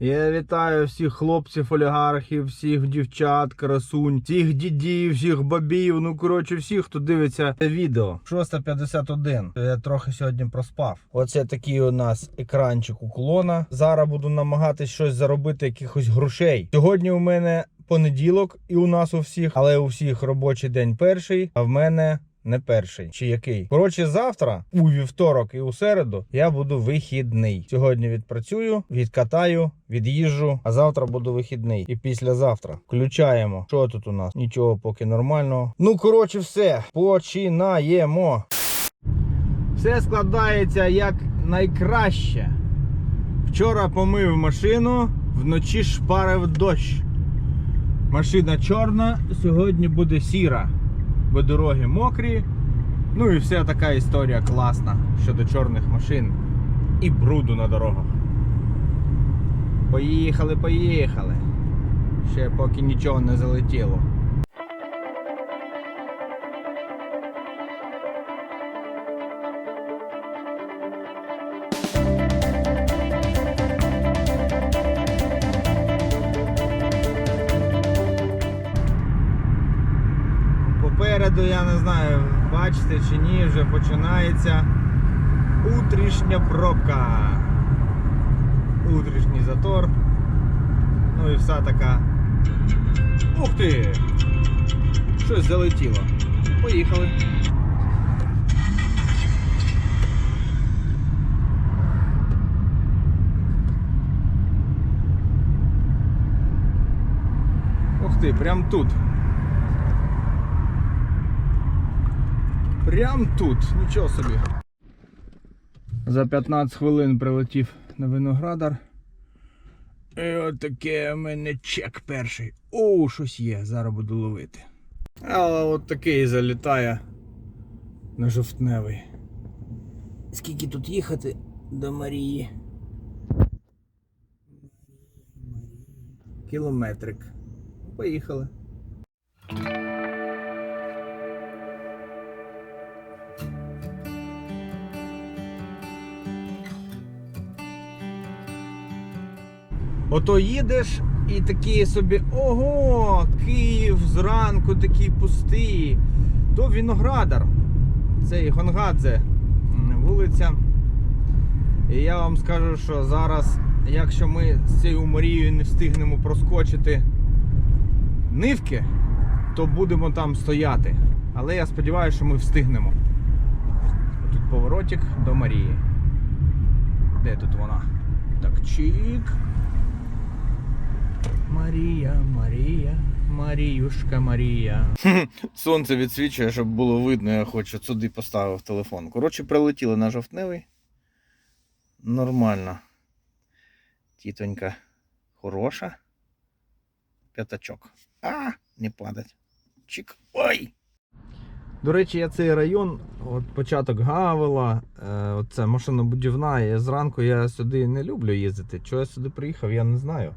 Я вітаю всіх хлопців, олігархів, всіх дівчат, красунь, всіх дідів, всіх бабів. Ну коротше, всіх, хто дивиться це відео. 6.51. Я трохи сьогодні проспав. Оце такий у нас екранчик уклона. Зараз буду намагатись щось заробити, якихось грошей. Сьогодні у мене понеділок, і у нас у всіх, але у всіх робочий день перший, а в мене. Не перший чи який. Коротше, завтра, у вівторок і у середу, я буду вихідний. Сьогодні відпрацюю, відкатаю, від'їжджу, а завтра буду вихідний. І післязавтра включаємо. Що тут у нас? Нічого поки нормального. Ну, коротше, все. Починаємо. Все складається як найкраще. Вчора помив машину, вночі шпарив дощ. Машина чорна, сьогодні буде сіра бо дороги мокрі. Ну і вся така історія класна щодо чорних машин і бруду на дорогах. Поїхали, поїхали. Ще поки нічого не залетіло. Попереду, я не знаю, бачите чи ні, вже починається утрішня пробка. Утрішній затор. Ну і вся така. Ух ти! Щось залетіло. Поїхали. Ух ти, прям тут. Прям тут, нічого собі. За 15 хвилин прилетів на виноградар. І от у мене чек перший. О, щось є, зараз буду ловити. Але от такий залітає на жовтневий. Скільки тут їхати до Марії? Кілометрик. Поїхали. Ото їдеш і такі собі, ого, Київ зранку такий пустий. То Віноградар. Це Гонгадзе вулиця. І я вам скажу, що зараз, якщо ми з цією Марією не встигнемо проскочити нивки, то будемо там стояти. Але я сподіваюся, що ми встигнемо. Тут поворотик до Марії. Де тут вона? Так, чик. Марія, Марія, Маріюшка Марія. Сонце відсвічує, щоб було видно, я хоч сюди поставив телефон. Коротше, прилетіли на жовтневий. Нормально. Тітонька хороша. П'ятачок. А, не падать. Чик. Ой! До речі, я цей район, от початок Гавела, е, оце машинобудівна, і зранку я сюди не люблю їздити. Чого я сюди приїхав, я не знаю.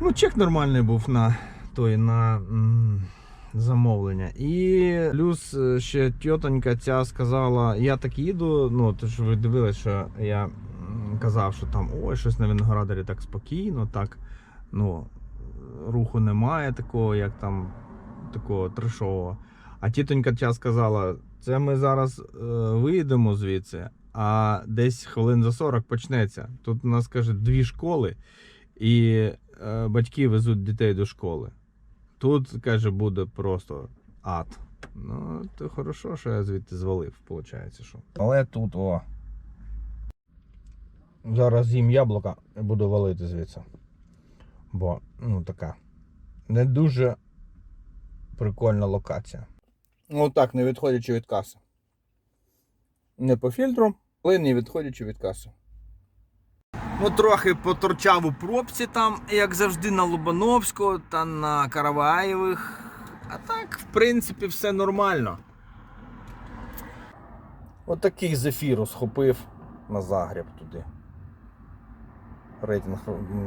Ну, чек нормальний був на той на замовлення. І плюс е, ще тьотонька ця сказала, я так їду, ну, то ж ви дивились, що я казав, що там ой, щось на виноградарі так спокійно, так, ну, руху немає такого, як там такого трешового. А тітонька ця сказала, це ми зараз е, виїдемо звідси, а десь хвилин за 40 почнеться. Тут у нас каже дві школи, і е, батьки везуть дітей до школи. Тут, каже, буде просто ад. Ну, то хорошо, що я звідти звалив, виходить, що. Але тут, о. Зараз з'їм яблука і буду валити звідси. Бо, ну, така. Не дуже прикольна локація. Ну так, не відходячи від каси. Не по фільтру, але не відходячи від каси. Ну, трохи поторчав у пробці там, як завжди, на Лобановського та на Караваєвих. А так, в принципі, все нормально. Отакий зефіру схопив на Загреб туди. Рейтинг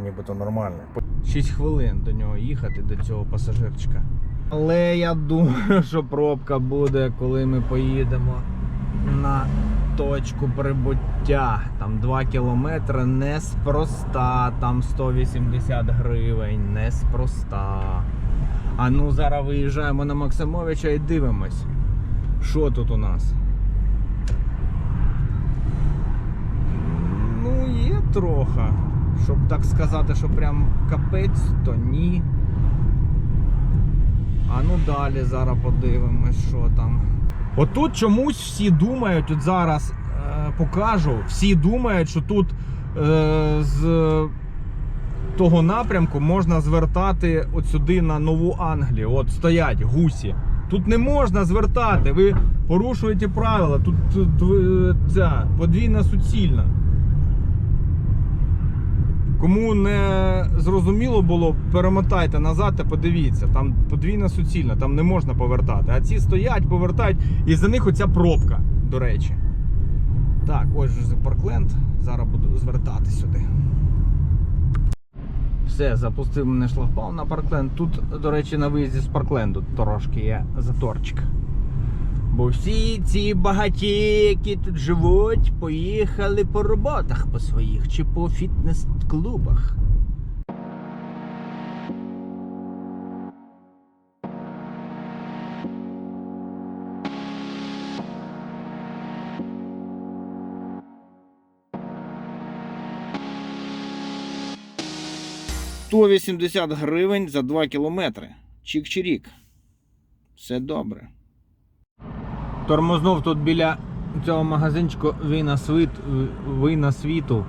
нібито нормальний. 6 хвилин до нього їхати, до цього пасажирчика. Але я думаю, що пробка буде, коли ми поїдемо на точку прибуття. Там 2 кілометри неспроста, там 180 гривень, неспроста. А ну зараз виїжджаємо на Максимовича і дивимось. Що тут у нас? Ну, є трохи. Щоб так сказати, що прям капець, то ні. А ну далі зараз подивимось, що там. Отут чомусь всі думають, от зараз е, покажу, всі думають, що тут е, з того напрямку можна звертати от сюди на Нову Англію. От стоять гусі. Тут не можна звертати, ви порушуєте правила. Тут, ця подвійна суцільна. Кому не зрозуміло було, перемотайте назад та подивіться. Там подвійна суцільна, там не можна повертати. А ці стоять, повертають, і за них оця пробка, до речі. Так, ось вже Паркленд. Зараз буду звертати сюди. Все, запустив мене шлагбаум на Паркленд. Тут, до речі, на виїзді з Паркленду трошки є заторчик. Бо всі ці багаті, які тут живуть, поїхали по роботах по своїх чи по фітнес-клубах. «180 гривень за 2 кілометри. Чик-чирік. Все добре. Тормознув тут біля цього магазинчику вина, світ, вина світу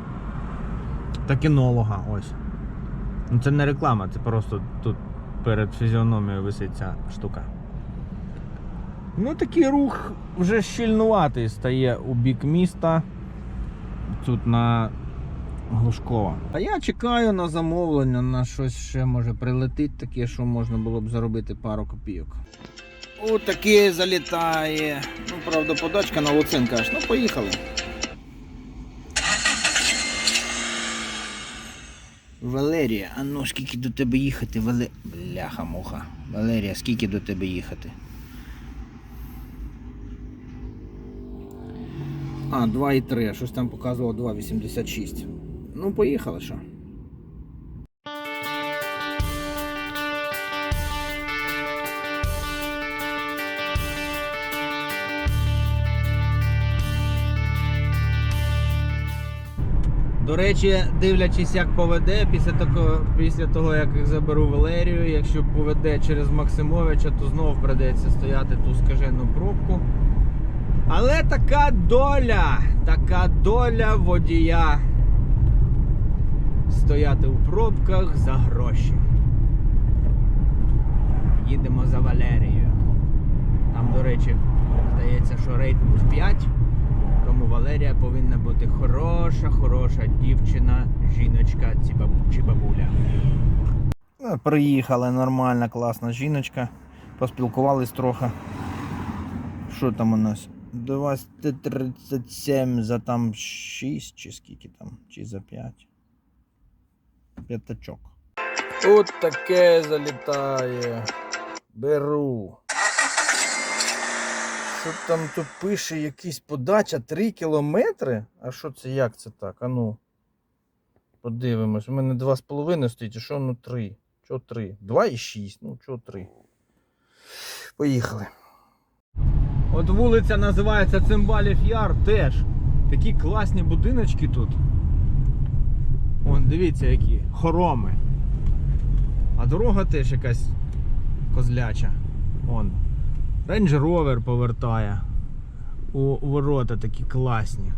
та кінолога. Ось. Ну це не реклама, це просто тут перед фізіономією висить ця штука. Ну такий рух вже щільнуватий стає у бік міста. Тут на Глушкова. А я чекаю на замовлення, на щось ще може прилетить таке, що можна було б заробити пару копійок. О, таке залітає. Ну, правда, подачка на луцинка аж. Ну, поїхали. Валерія, а ну скільки до тебе їхати, Вале... Бляха муха. Валерія, скільки до тебе їхати? А, 2,3, щось там показувало 2,86. Ну, поїхали що. До речі, дивлячись, як поведе, після того, після того як заберу Валерію, якщо поведе через Максимовича, то знов придеться стояти ту скажену пробку. Але така доля, така доля водія стояти у пробках за гроші. Їдемо за Валерією. Там, до речі, здається, що рейтинг 5. Тому Валерія повинна бути хороша, хороша хороша дівчина, жіночка чи бабуля. Ну, Приїхала нормальна, класна жіночка. Поспілкувались трохи. Що там у нас? 237 за там 6 чи скільки там, чи за 5. П'ятачок. От таке залітає. Беру. Що там тут пише якийсь подача 3 кілометри? А що це як це так? А ну. Подивимось. У мене 2,5 стоїть, а що воно 3? Чого 3? 2,6. Ну, чого 3? Поїхали. От вулиця називається Цимбалів Яр теж. Такі класні будиночки тут. Вон, дивіться, які хороми. А дорога теж якась козляча. Вон. Рейндж Ровер повертає. У ворота такі класні.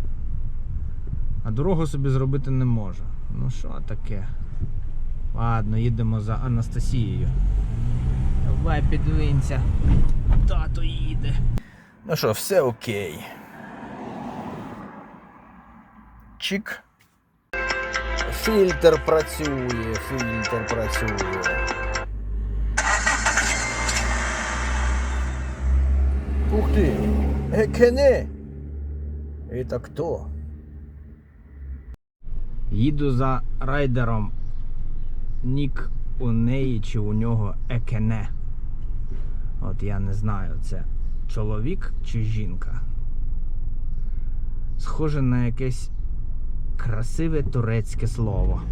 А дорогу собі зробити не може. Ну що таке? Ладно, їдемо за Анастасією. Давай підвинься. Тато їде. Ну що, все окей. Чик. Фільтр працює, фільтр працює. Ух ти! Екене! Это хто? Їду за райдером. Нік у неї чи у нього екене. От я не знаю, це чоловік чи жінка. Схоже на якесь красиве турецьке слово.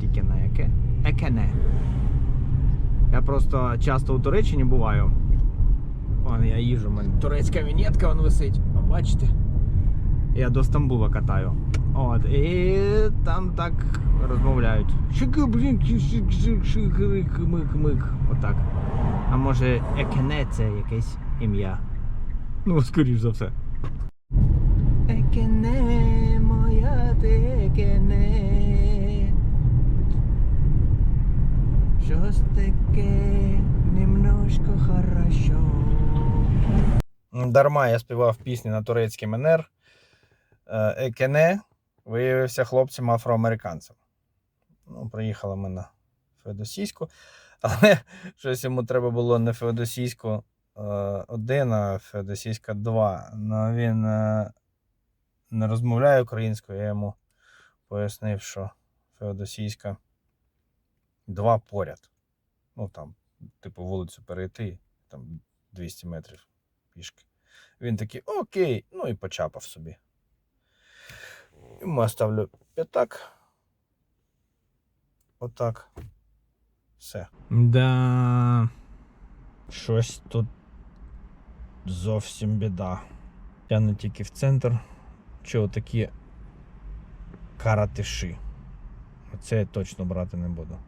Тільки на яке? Екене. Я просто часто у Туреччині буваю. Вон я їжу, в мене турецька вінетка вон висить. Бачите? Я до Стамбула катаю. От, і там так розмовляють. Шики, блін, шик, шик, шик, рик, мик, мик. Отак. А може Екене це якесь ім'я? Ну, скоріш за все. Екене, моя ти екене. Щось таке немножко хорошо. Дарма я співав пісні на турецький манер. Е, Екене виявився хлопцем афроамериканцем. Ну, приїхали ми на Феодосійську, але щось йому треба було не Феодосійську 1, а Феодосійська 2. Ну він е, не розмовляє українською, я йому пояснив, що Феодосійська 2 поряд. Ну там, типу, вулицю перейти, там 200 метрів пішки. Він такий, окей, ну і почапав собі. Йому ставлю п'ятак. Отак. Все. Да. Щось тут зовсім біда. Я не тільки в центр. Чи отакі каратиші. Оце я точно брати не буду.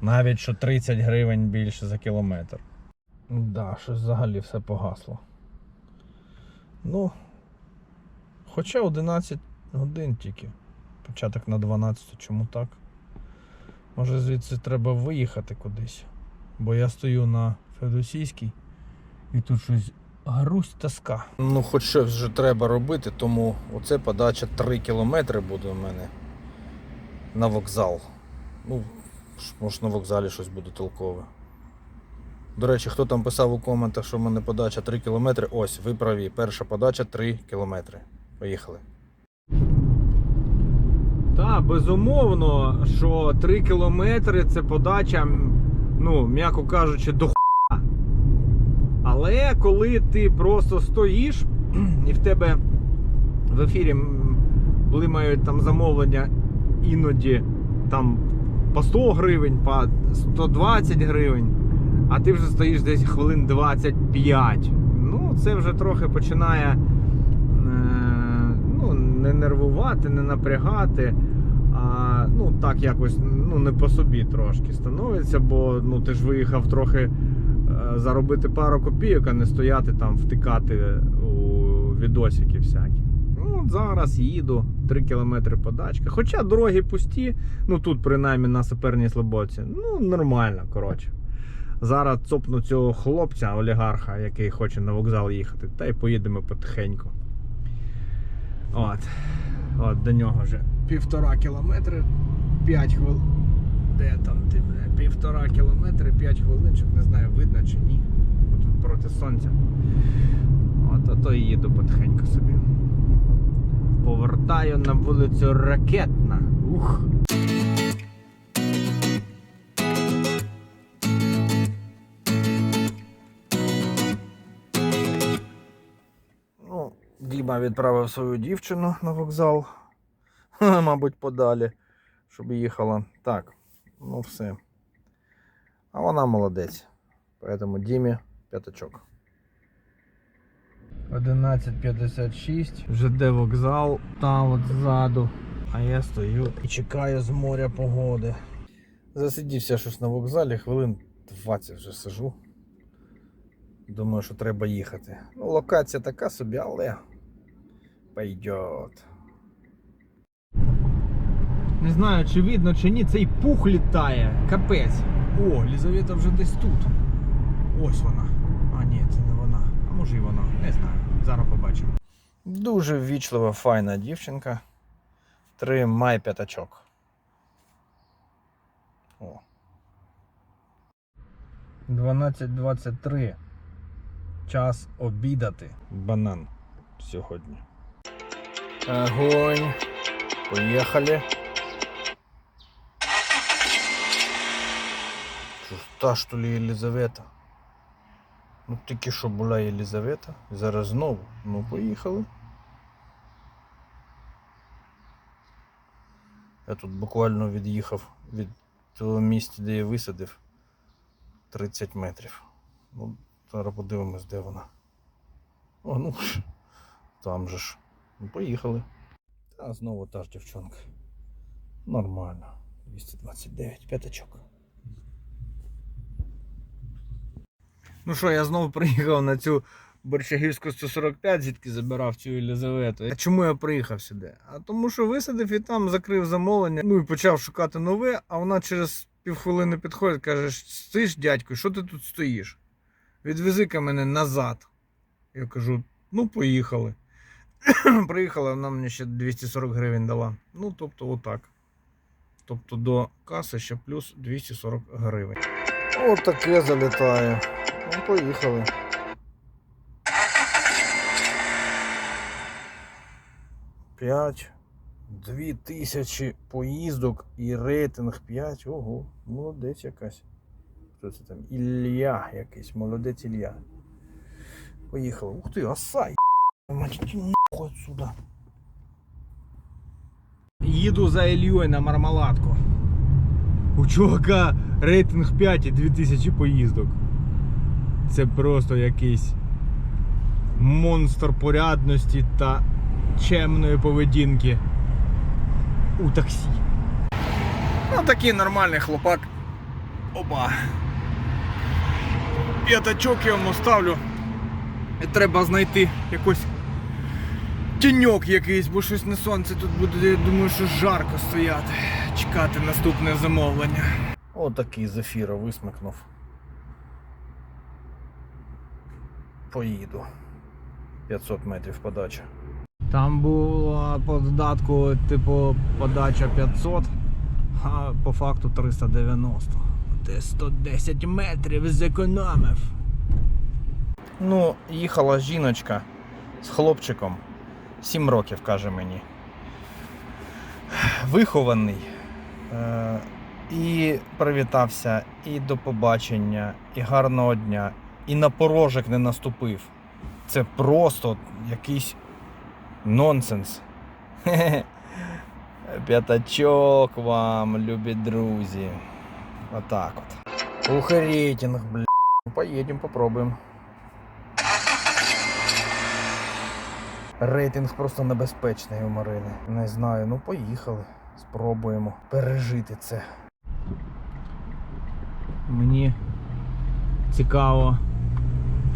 Навіть що 30 гривень більше за кілометр. Да, щось взагалі все погасло. Ну, хоча 11 годин тільки. Початок на 12, чому так? Може звідси треба виїхати кудись. Бо я стою на Федосійській і тут щось грусть тоска. Ну, хоч щось вже треба робити, тому оце подача 3 кілометри буде у мене на вокзал. Ну, може на вокзалі щось буде толкове. До речі, хто там писав у коментах, що в мене подача 3 кілометри, ось, ви праві. Перша подача 3 кілометри. Поїхали. Так, безумовно, що 3 кілометри це подача, ну, м'яко кажучи, до хуя. Але коли ти просто стоїш і в тебе в ефірі блимають там замовлення іноді там по 100 гривень, по 120 гривень, а ти вже стоїш десь хвилин 25. Ну, це вже трохи починає е, ну, не нервувати, не напрягати. А, ну, так якось ну, не по собі трошки становиться, бо ну, ти ж виїхав трохи е, заробити пару копійок, а не стояти там, втикати у відосики всякі. Ну, от зараз їду 3 кілометри подачка. Хоча дороги пусті, ну тут принаймні на саперній слободці, ну нормально, коротше. Зараз цопну цього хлопця, олігарха, який хоче на вокзал їхати, та й поїдемо потихеньку. От. От до нього вже півтора кілометри, 5 хвилин. Де там ти, бля? Півтора кілометри, 5 хвилин, щоб не знаю, видно чи ні. Тут проти сонця. От ото і їду потихеньку собі. Повертаю на вулицю Ракетна. Ух. Діма відправив свою дівчину на вокзал. Мабуть, подалі, щоб їхала. Так, ну все. А вона молодець. Поэтому Дімі п'ятачок. 11.56. ЖД вокзал, там от ззаду. А я стою і чекаю з моря погоди. Засидівся щось на вокзалі, хвилин 20 вже сижу. Думаю, що треба їхати. Ну, локація така собі, але пойдет. Не знаю, чи видно, чи ні, цей пух літає. Капець. О, Лізавета вже десь тут. Ось вона. А, ні, це не вона. А може і вона. Не знаю. Зараз побачимо. Дуже ввічлива, файна дівчинка. Тримай п'ятачок. О. 12.23. Час обідати. Банан сьогодні. Огонь. Поехали. Та що ли Єлизавета? Ну тільки що була Єлизавета. Зараз знову. Ну поїхали. Я тут буквально від'їхав від того місця, де я висадив 30 метрів. Ну, Зараз подивимось, де вона. О, ну там же ж. Ну, поїхали. Та знову та ж дівчонка. Нормально. 229 п'ятачок. Ну що, я знову приїхав на цю Борщагівську 145, звідки забирав цю Єлизавету. А чому я приїхав сюди? А тому що висадив і там закрив замовлення. Ну і почав шукати нове, а вона через півхвилини підходить, каже: Стиш, дядько, що ти тут стоїш? Відвези-ка мене назад. Я кажу, ну поїхали. Приїхала, вона мені ще 240 гривень дала. Ну, тобто, отак. Тобто до каси ще плюс 240 гривень. От таке залітає. Ну, поїхали. П'ять. Дві тисячі поїздок і рейтинг 5. Ого, молодець якась. Хто це там? Ілля якийсь, молодець Ілля. Поїхали. Ух ти, осай. Мать, отсюда. Їду за Ільєю на мармеладку. У чувака рейтинг 5 і 2000 поїздок. Це просто якийсь монстр порядності та чемної поведінки у таксі. Ну такий нормальний хлопак. Опа. Я йому ставлю. І треба знайти якось тіньок якийсь, бо щось на сонце тут буде, я думаю, що жарко стояти. Чекати наступне замовлення. Отакий зефіра висмикнув. Поїду. 500 метрів подача. Там була по додатку, типу, подача 500, а по факту 390. Ти 110 метрів зекономив. Ну, їхала жіночка з хлопчиком. 7 років, каже мені. Вихований. Е- і привітався, і до побачення, і гарного дня, і на порожок не наступив. Це просто якийсь нонсенс. Хе-хе. П'ятачок вам, любі друзі. Отак от. Ух, і рейтинг, бля. Поїдемо, попробуємо. Рейтинг просто небезпечний у Марини. Не знаю, ну поїхали. Спробуємо пережити це. Мені цікаво,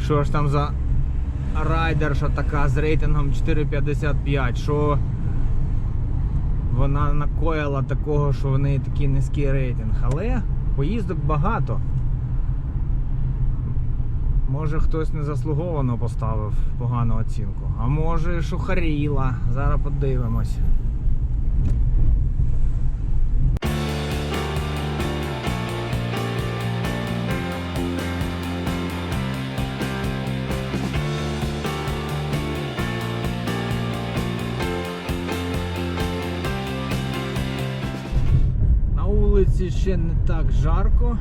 що ж там за райдерша така з рейтингом 4,55, що вона накоїла такого, що в неї такий низький рейтинг. Але поїздок багато. Може хтось незаслуговано поставив погану оцінку. А може шухаріла. Зараз подивимось. На вулиці ще не так жарко,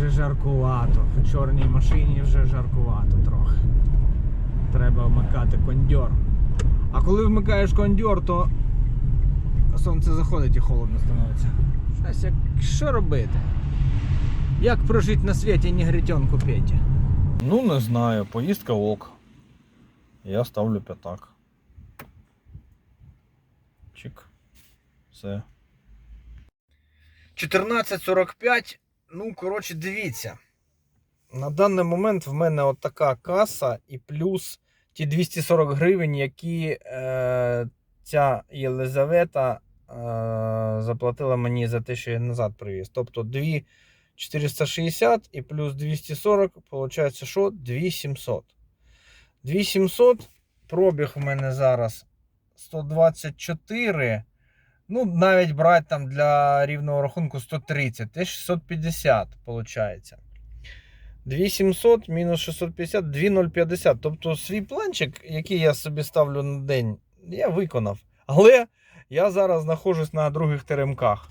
вже жаркувато. В чорній машині вже жаркувато трохи. Треба вмикати кондьор. А коли вмикаєш кондьор, то сонце заходить і холодно становиться. Щось як що робити? Як прожити на світі негритянку Петі? Ну, не знаю, поїздка ок. Я ставлю п'ятак. Чик. Все. 14.45. Ну, коротше, дивіться. На даний момент в мене от така каса і плюс ті 240 гривень, які е, ця Єлизавета е, заплатила мені за те, що я назад привіз. Тобто 2 460 і плюс 240, виходить, що 2700. 2700, пробіг у мене зараз 124. Ну, навіть брати там для рівного рахунку 130, те 650 виходить. 2700 мінус 650, 2050. Тобто свій планчик, який я собі ставлю на день, я виконав. Але я зараз знаходжусь на других теремках.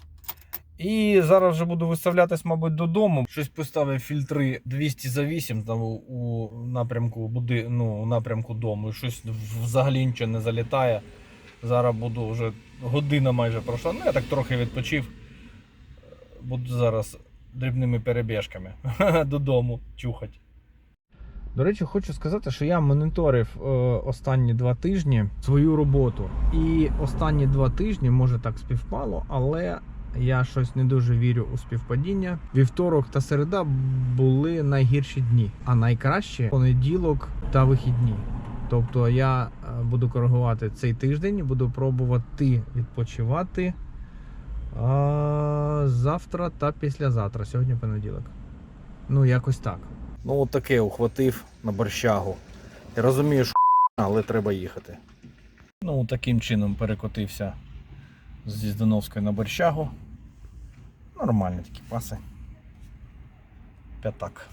І зараз вже буду виставлятись, мабуть, додому. Щось поставив фільтри 200 за 8 там у напрямку буди, ну, у напрямку дому. І щось взагалі нічого не залітає. Зараз буду вже година майже пройшла. Ну, я так трохи відпочив. Буду зараз дрібними перебіжками додому чухати. До речі, хочу сказати, що я моніторив е, останні два тижні свою роботу. І останні два тижні, може так співпало, але я щось не дуже вірю у співпадіння. Вівторок та середа були найгірші дні, а найкращі понеділок та вихідні. Тобто я е, буду коригувати цей тиждень, буду пробувати відпочивати а, завтра та післязавтра. Сьогодні понеділок. Ну, якось так. Ну, от таке ухватив на борщагу. Я розумію, що але треба їхати. Ну, таким чином перекотився зі Здановської на борщагу. Нормальні такі паси. П'ятак.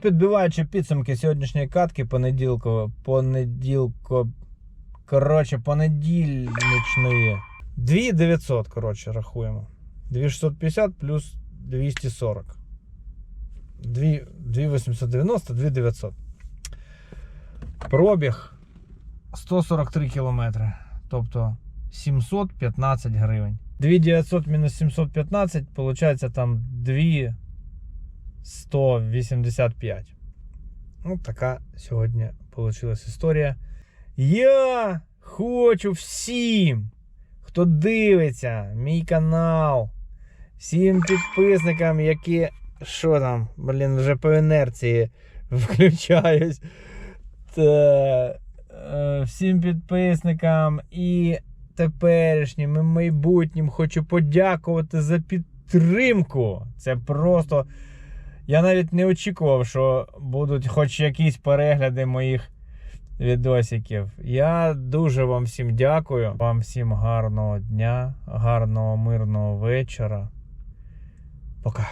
Підбиваючи підсумки сьогоднішньої катки, понеділко, понеділко, коротше, понедільничної. 2900, коротше, рахуємо. 2650 плюс 240. 2890, 2900. Пробіг 143 кілометри. Тобто 715 гривень. 2900 мінус 715, виходить там 2 185. Ну, така сьогодні вийшла історія. Я хочу всім, хто дивиться мій канал, всім підписникам, які. Що там, блін, вже по інерції включаюсь. Та, е, всім підписникам і теперішнім, і майбутнім хочу подякувати за підтримку. Це просто. Я навіть не очікував, що будуть хоч якісь перегляди моїх відосиків. Я дуже вам всім дякую. Вам всім гарного дня, гарного мирного вечора. Пока.